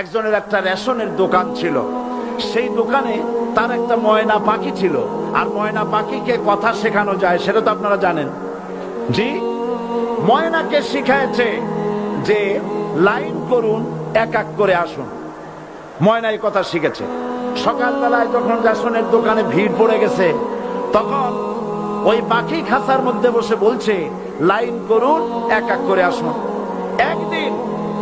একজনের একটা রেশনের দোকান ছিল। সেই দোকানে তার একটা ময়না পাখি ছিল। আর ময়না পাখিকে কথা শেখানো যায়, সেটা তো আপনারা জানেন। জি, ময়নাকে শিখাইছে যে লাইন করুন, এক এক করে আসুন। ময়না এই কথা শিখেছে। সকালবেলায় যখন রেশনের দোকানে ভিড় পড়ে গেছে, তখন ওই পাখি খাঁচার মধ্যে বসে বলছে, লাইন করুন, এক এক করে আসুন।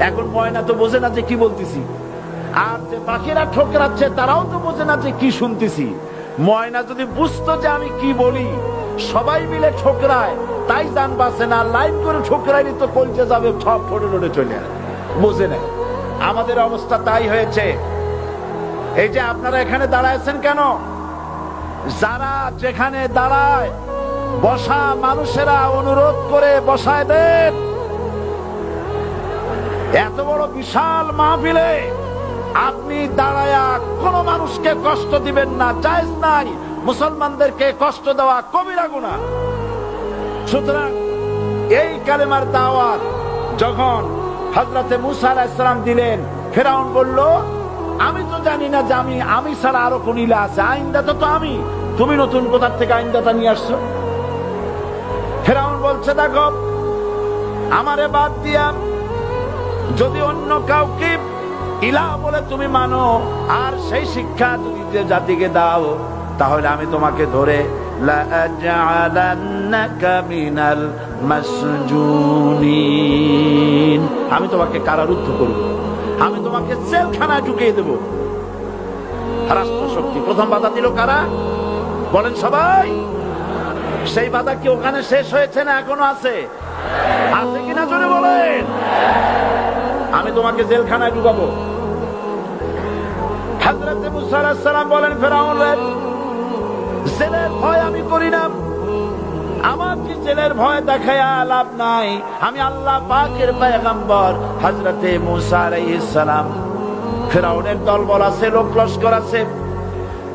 এখন ময়না তো বোঝে না যে কি বলতেছি। আর যে পাখিরা ঠোকরাচ্ছে, তারাও তো বোঝে না যে কি শুনতেছি। ময়না যদি বুঝতো যে আমি কি বলি, সবাই মিলে ঠোকরায়, তাই জান বাসে না, লাইন করে ঠোকরাইনি তো কলচে যাবে সব ফোটে লোটে চলে। বোঝে না। আমাদের অবস্থা তাই হয়েছে। এই যে আপনারা এখানে দাঁড়াইছেন কেন? যারা যেখানে দাঁড়ায়, বসা মানুষেরা অনুরোধ করে বসায় দেন। এত বড় বিশাল মাহফিলে আপনি দাঁড়ায়া কোন মানুষকে কষ্ট দিবেন না, জায়েজ নাই। মুসলমানদেরকে কষ্ট দেওয়া কবিরা গুণা সুতরাং এই কালেমার দাওয়াত যখন হজরতে মুসা আলাইসালাম দিলেন, ফেরাউন বলল, আমি তো জানি না যে আমি আমি ছাড়া আরও কোন ইলা আছে। আইনদাতা তো আমি। তুমি নতুন কোথার থেকে আইনদাতা নিয়ে আসছো? ফেরাউন বলছে, দেখো, আমারে বাদ দিয়া যদি অন্য কাউকে ইলা বলে তুমি মানো, আর সেই শিক্ষা যে জাতিকে দাও, তাহলে আমি তোমাকে ধরে আমি তোমাকে কারারুদ্ধ করব। আমি তোমাকে জেলখানায় ঢুকিয়ে দেব। রাষ্ট্র শক্তি প্রথম বাধা দিল কারা? বলেন সবাই। সেই বাধা কি ওখানে শেষ হয়েছে না এখনও আছে। আমি তোমাকে জেলখানায় ঢুকাবো। বলেন ভয় আমি আমার কি জেলের ভয় দেখায় লাভ নাই? আমি আল্লাহ পাকের ফেরাউনের আছে, লোক লস্কর আছে,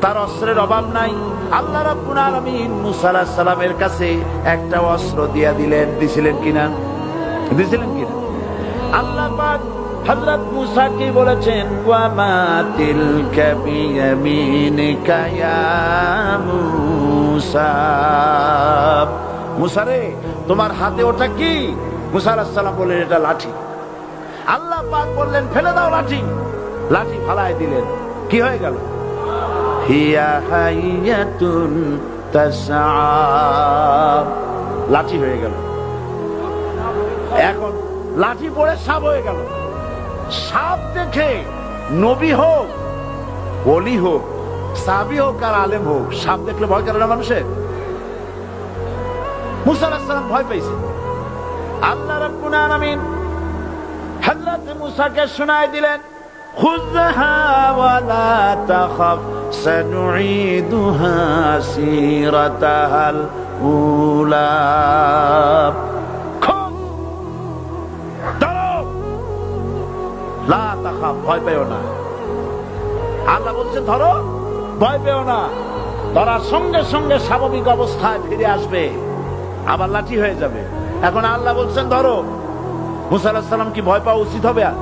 তার অস্ত্রের অভাব নাই। আল্লাহ রাব্বুল আলামিন মুসা আলাইহিস সালামের কাছে একটা অস্ত্র দিয়া দিলেন। দিছিলেন কিনা? দিছিলেন কিনা? আল্লাহ পাক হযরত মুসা কি বলেছেন? ওয়া মা তিলকা বিয়ামিনিকা ইয়া মুসা। মুসা রে, তোমার হাতে ওটা কি? মুসার আলাইহিস সালাম বললেন, এটা লাঠি। আল্লাহ পাক বললেন, ফেলে দাও লাঠি। লাঠি ফালায় দিলেন। কি হয়ে গেল? লাঠি হয়ে গেল। এখন লাঠি পড়ে সাপ হয়ে গেল। সাপ দেখে নবী হোক অলি হোক, সাবি হোক আর আলেম হোক, সাপ দেখলে ভয় করে না মানুষের? মুসা আলাইহিস সালাম ভয় পেয়েছে। আল্লাহ রাব্বুল শোনায় দিলেন ভয় পেও না। আল্লাহ বলছে, ধরো, ভয় পেও না। ধরার সঙ্গে সঙ্গে স্বাভাবিক অবস্থায় ফিরে আসবে। আবার লাঠি হয়ে যাবে। এখন আল্লাহ বলছেন, ধরো, মুসা আলাহিসাল্লাম কি ভয় পাওয়া উচিত হবে আর?